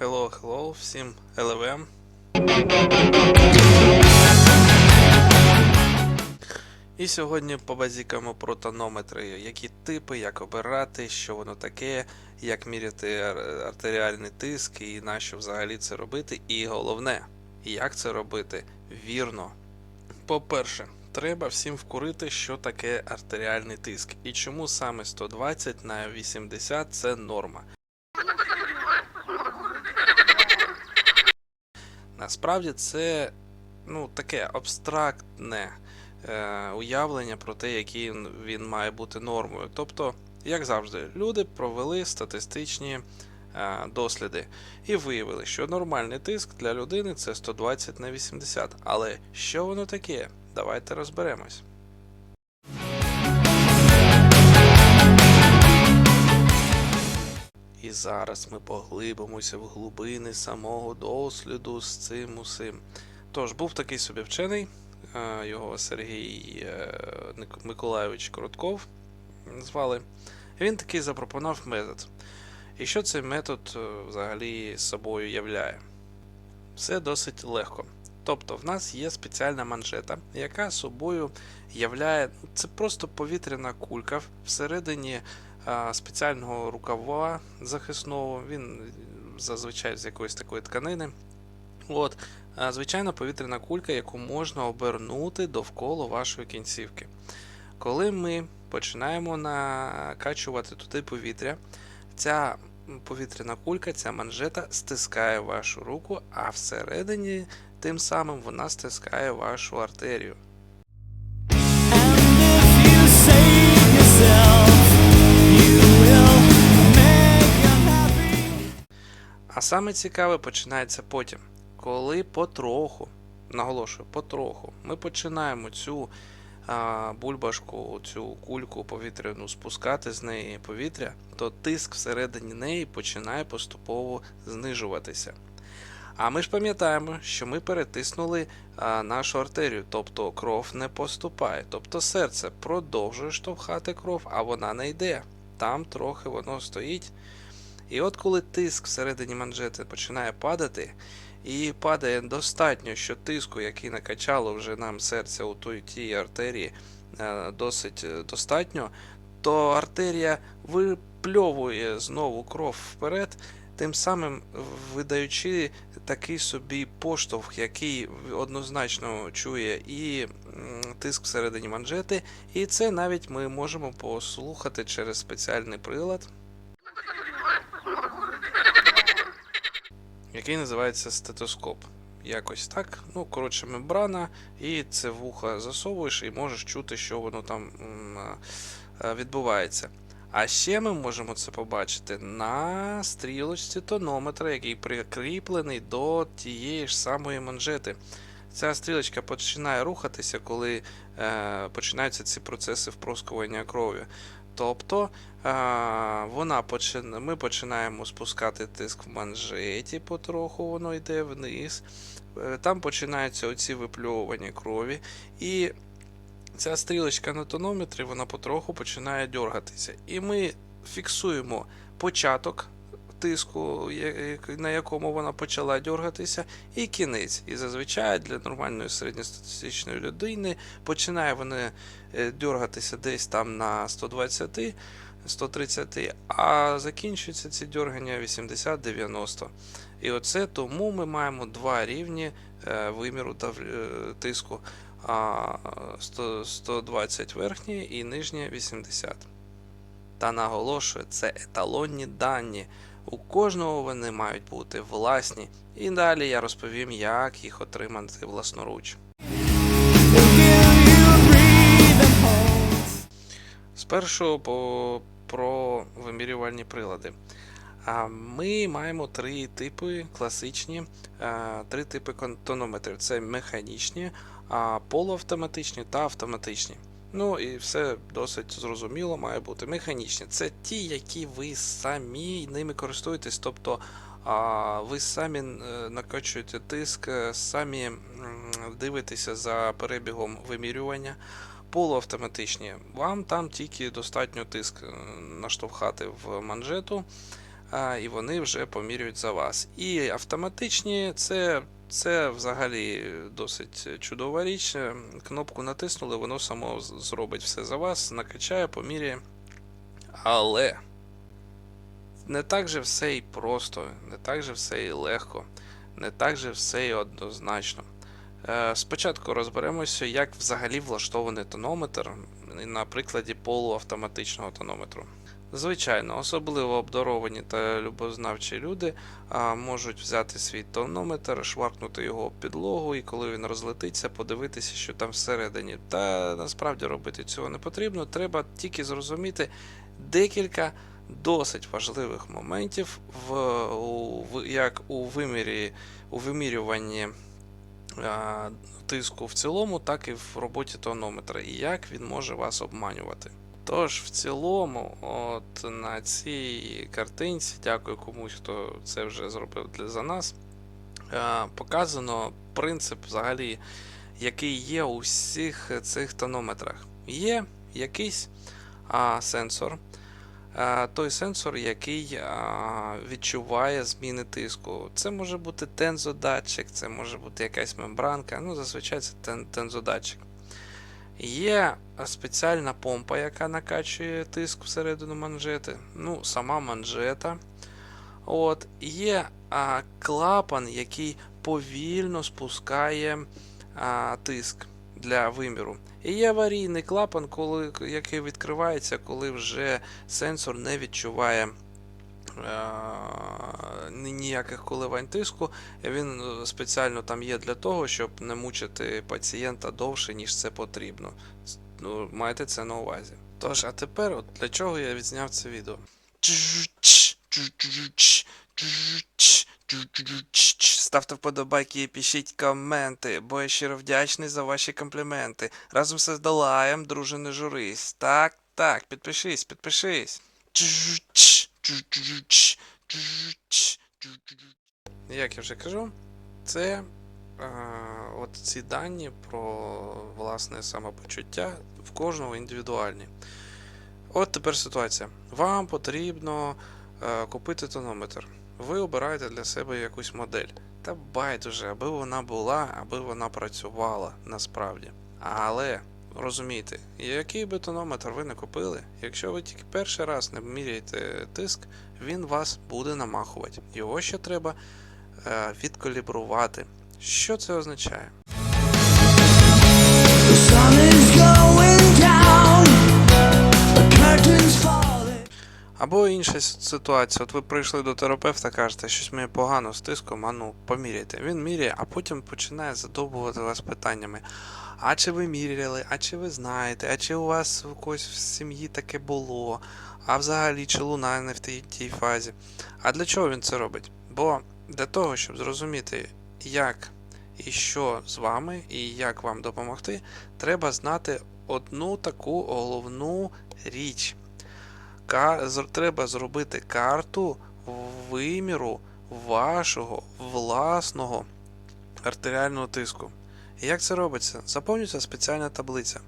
Hello, hello, всім LVM. І сьогодні побазікаємо про тонометри, які типи, як обирати, що воно таке, як міряти артеріальний тиск і на що взагалі це робити. І головне, як це робити вірно. По-перше, треба всім вкурити, що таке артеріальний тиск і чому саме 120 на 80 це норма. Насправді це ну, таке абстрактне е, уявлення про те, який він- має бути нормою. Тобто, як завжди, люди провели статистичні е, досліди і виявили, що нормальний тиск для людини це 120 на 80. Але що воно таке? Давайте розберемось. І зараз ми поглибимося в глибини самого досліду з цим усім. Тож, був такий собі вчений, е, його Сергій е, Миколайович Коротков звали. Він такий запропонував метод. І що цей метод е, взагалі собою являє? Все досить легко. Тобто, в нас є спеціальна манжета, яка собою являє це просто повітряна кулька всередині спеціального рукава захисного. Він зазвичай з якоїсь такої тканини. От, звичайна повітряна кулька, яку можна обернути довкола вашої кінцівки. Коли ми починаємо накачувати туди повітря, ця повітряна кулька, ця манжета стискає вашу руку, а всередині тим самим вона стискає вашу артерію. Саме цікаве починається потім, коли потроху, наголошую, потроху, ми починаємо цю а, бульбашку, цю кульку повітряну спускати з неї повітря, то тиск всередині неї починає поступово знижуватися. А ми ж пам'ятаємо, що ми перетиснули а, нашу артерію, тобто кров не поступає. Тобто серце продовжує штовхати кров, а вона не йде. Там трохи воно стоїть. І от коли тиск всередині манжети починає падати, і падає достатньо, що тиску, який накачало вже нам серце у той тій артерії, е, досить е, достатньо, то артерія випльовує знову кров вперед, тим самим видаючи такий собі поштовх, який однозначно чує і тиск всередині манжети, і це навіть ми можемо послухати через спеціальний прилад. Який називається стетоскоп. Якось так. Ну, коротше, мембрана, і це вуха засовуєш і можеш чути, що воно там е, відбувається. А ще ми можемо це побачити на стрілочці тонометра, який прикріплений до тієї ж самої манжети. Ця стрілочка починає рухатися, коли е, починаються ці процеси впроскування крові. Тобто вона почин... ми починаємо спускати тиск в манжеті, потроху воно йде вниз. Е, Там починаються оці випльовування крові. І ця стрілочка на тонометрі вона потроху починає дергатися. І ми фіксуємо початок тиску, на якому вона почала дергатися, і кінець. І зазвичай для нормальної середньостатистичної людини починає вона е, дергатися десь там на 120, 130, а закінчуються ці дергання 80-90. І оце тому ми маємо два рівні е, виміру е, тиску. 120 верхнє і нижнє 80. Та наголошую, це еталонні дані. У кожного вони мають бути власні. І далі я розповім, як їх отримати власноруч. Спершу по, про вимірювальні прилади. А ми маємо три типи класичні, три типи тонометрів: це механічні, полуавтоматичні та автоматичні. Ну і все досить зрозуміло має бути. Механічні це ті, які ви самі ними користуєтесь, тобто а, ви самі е, накачуєте тиск, е, самі дивитеся за перебігом вимірювання полуавтоматичні. Вам там тільки достатньо тиск е, наштовхати в манжету, і вони вже помірюють за вас. І автоматичні це, це взагалі досить чудова річ. Кнопку натиснули, воно само зробить все за вас, накачає, поміряє. Але не так же все і просто, не так же все і легко, не так же все і однозначно. Е, Спочатку розберемося, як взагалі влаштований тонометр на прикладі полуавтоматичного тонометру. Звичайно, особливо обдаровані та любознавчі люди а, можуть взяти свій тонометр, шваркнути його об підлогу, і коли він розлетиться, подивитися, що там всередині. Та насправді робити цього не потрібно. Треба тільки зрозуміти декілька досить важливих моментів, в, у, як у вимірі, у вимірюванні тиску в цілому, так і в роботі тонометра, і як він може вас обманювати. Тож, в цілому, от на цій картинці, дякую комусь, хто це вже зробив для за нас. е, Показано принцип, взагалі, який є у всіх цих тонометрах. Є якийсь сенсор, а, той сенсор, який а, відчуває зміни тиску. Це може бути тензодатчик, це може бути якась мембранка, ну зазвичай це тен, тензодатчик. Є спеціальна помпа, яка накачує тиск всередину манжети. Ну, сама манжета. От, є а, клапан, який повільно спускає а, тиск для виміру. І є аварійний клапан, коли, який відкривається, коли вже сенсор не відчуває ніяких коливань тиску. Він е, спеціально там є для того, щоб не мучити пацієнта довше, ніж це потрібно. Ну, майте це на увазі. Тож, а тепер, от для чого я відзняв це відео? Ставте вподобайки і пишіть коменти, бо я щиро вдячний за ваші компліменти. Разом все здолаєм, друже, не журись. Так, так, підпишись, підпишись. Як я вже кажу, це е, от ці дані про власне самопочуття в кожного індивідуальні. От тепер ситуація. Вам потрібно е, купити тонометр. Ви обираєте для себе якусь модель. Та байдуже, аби вона була, аби вона працювала насправді. Але розумійте, який би тонометр ви не купили, якщо ви тільки перший раз не міряєте тиск, він вас буде намахувати. Його ще треба е, відкалібрувати. Що це означає? The sun is going down. The curtains falling. Або інша ситуація, от ви прийшли до терапевта, кажете, щось мені погано з тиском, а ну поміряйте. Він міряє, а потім починає задовбувати вас питаннями. А чи ви міряли, а чи ви знаєте, а чи у вас у когось в сім'ї таке було, а взагалі чи луна не в тій, тій фазі. А для чого він це робить? Бо для того, щоб зрозуміти, як і що з вами, і як вам допомогти, треба знати одну таку головну річ. Треба зробити карту виміру вашого власного артеріального тиску. Як це робиться? Заповнюється спеціальна таблиця.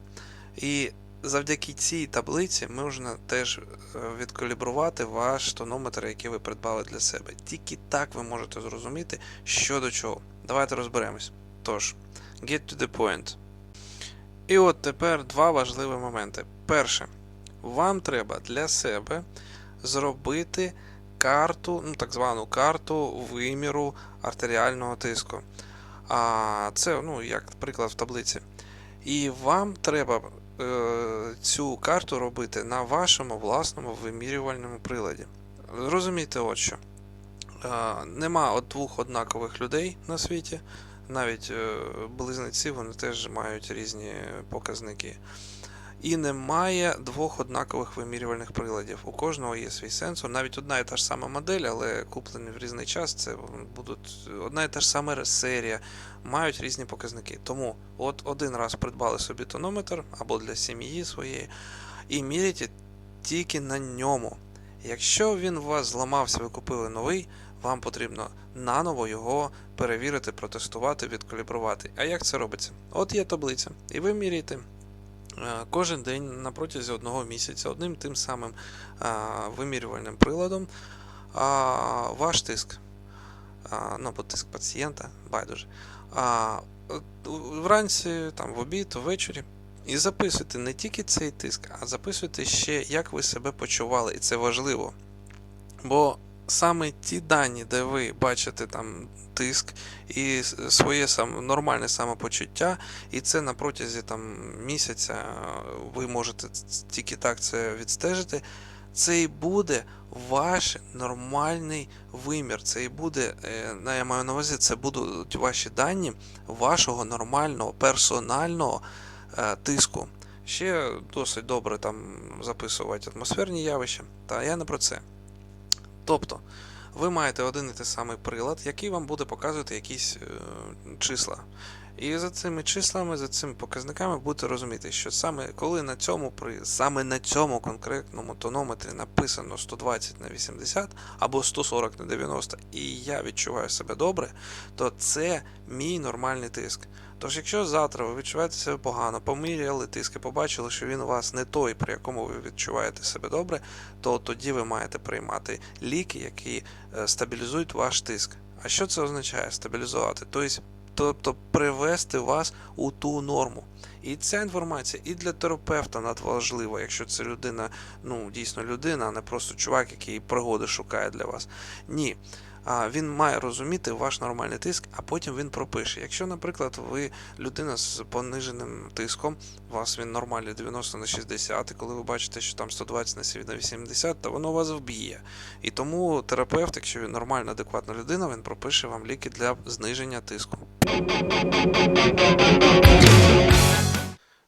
І завдяки цій таблиці можна теж е, відкалібрувати ваш тонометр, який ви придбали для себе. Тільки так ви можете зрозуміти, що до чого. Давайте розберемось. Тож, get to the point. І от тепер два важливі моменти. Перше, вам треба для себе зробити карту, ну так звану карту виміру артеріального тиску. А це, ну, як приклад в таблиці. І вам треба е, цю карту робити на вашому власному вимірювальному приладі. Зрозумійте от що. Е, нема от двох однакових людей на світі. Навіть е, близнеці вони теж мають різні показники. І немає двох однакових вимірювальних приладів. У кожного є свій сенсор. Навіть одна і та ж сама модель, але куплені в різний час. Це будуть одна і та ж сама серія, мають різні показники. Тому от один раз придбали собі тонометр або для сім'ї своєї, і міряйте тільки на ньому. Якщо він у вас зламався, ви купили новий, вам потрібно наново його перевірити, протестувати, відкалібрувати. А як це робиться? От є таблиця, і ви міряєте кожен день на протязі одного місяця одним тим самим вимірювальним приладом ваш тиск, ну або тиск пацієнта, байдуже. Вранці, там, в обід, ввечері. І записуйте не тільки цей тиск, а записуйте ще, як ви себе почували, і це важливо. Бо саме ті дані, де ви бачите там тиск і своє сам, нормальне самопочуття, і це на протязі там, місяця е, ви можете тільки так це відстежити. Це і буде ваш нормальний вимір. Це і буде, е, я маю на увазі, це будуть ваші дані вашого нормального персонального е, тиску. Ще досить добре там записувати атмосферні явища, та я не про це. Тобто, ви маєте один і той самий прилад, який вам буде показувати якісь е, числа. І за цими числами, за цими показниками будете розуміти, що саме коли на цьому при саме на цьому конкретному тонометрі написано 120 на 80 або 140 на 90, і я відчуваю себе добре, то це мій нормальний тиск. Тож, якщо завтра ви відчуваєте себе погано, поміряли тиск і побачили, що він у вас не той, при якому ви відчуваєте себе добре, то тоді ви маєте приймати ліки, які е, стабілізують ваш тиск. А що це означає стабілізувати? Тобто, тобто привести вас у ту норму. І ця інформація і для терапевта надважлива, якщо це людина, ну дійсно людина, а не просто чувак, який пригоди шукає для вас. Ні. А він має розуміти ваш нормальний тиск, а потім він пропише. Якщо, наприклад, ви людина з пониженим тиском, у вас він нормальний 90 на 60, і коли ви бачите, що там 120 на 7 на 80, то воно вас вб'є. І тому терапевт, якщо він нормальна, адекватна людина, він пропише вам ліки для зниження тиску.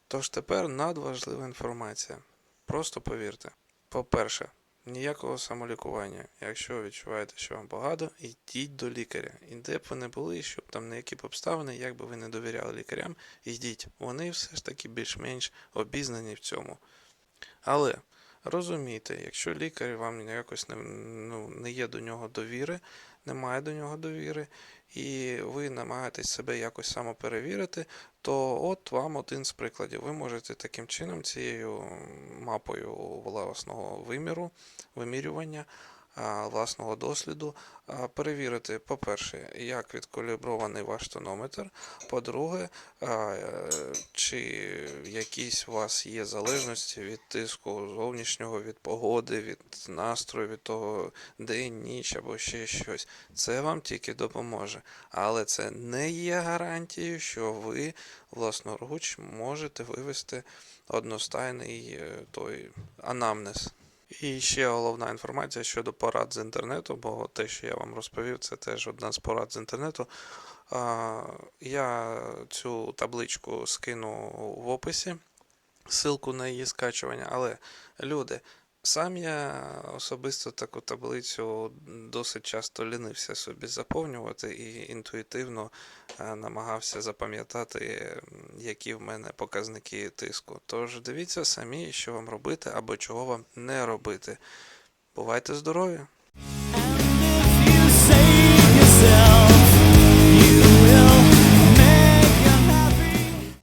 Тож тепер надважлива інформація. Просто повірте. По-перше, ніякого самолікування. Якщо відчуваєте, що вам погано, йдіть до лікаря. І де б ви не були, щоб там не які б обставини, як би ви не довіряли лікарям, йдіть. Вони все ж таки більш-менш обізнані в цьому. Але розумійте, якщо лікар вам якось не, ну, не є до нього довіри, немає до нього довіри, і ви намагаєтесь себе якось самоперевірити, то от вам один з прикладів. Ви можете таким чином, цією мапою власного виміру, вимірювання, власного досліду, перевірити, по-перше, як відкалібрований ваш тонометр, по-друге, е, чи якісь у вас є залежності від тиску зовнішнього, від погоди, від настрою, від того день, ніч або ще щось. Це вам тільки допоможе. Але це не є гарантією, що ви власноруч можете вивести одностайний е, той анамнез. І ще головна інформація щодо порад з інтернету, бо те, що я вам розповів, це теж одна з порад з інтернету. Я цю табличку скину в описі, ссылку на її скачування, але люди. Сам я особисто таку таблицю досить часто лінився собі заповнювати і інтуїтивно е, намагався запам'ятати, які в мене показники тиску. Тож дивіться самі, що вам робити або чого вам не робити. Бувайте здорові!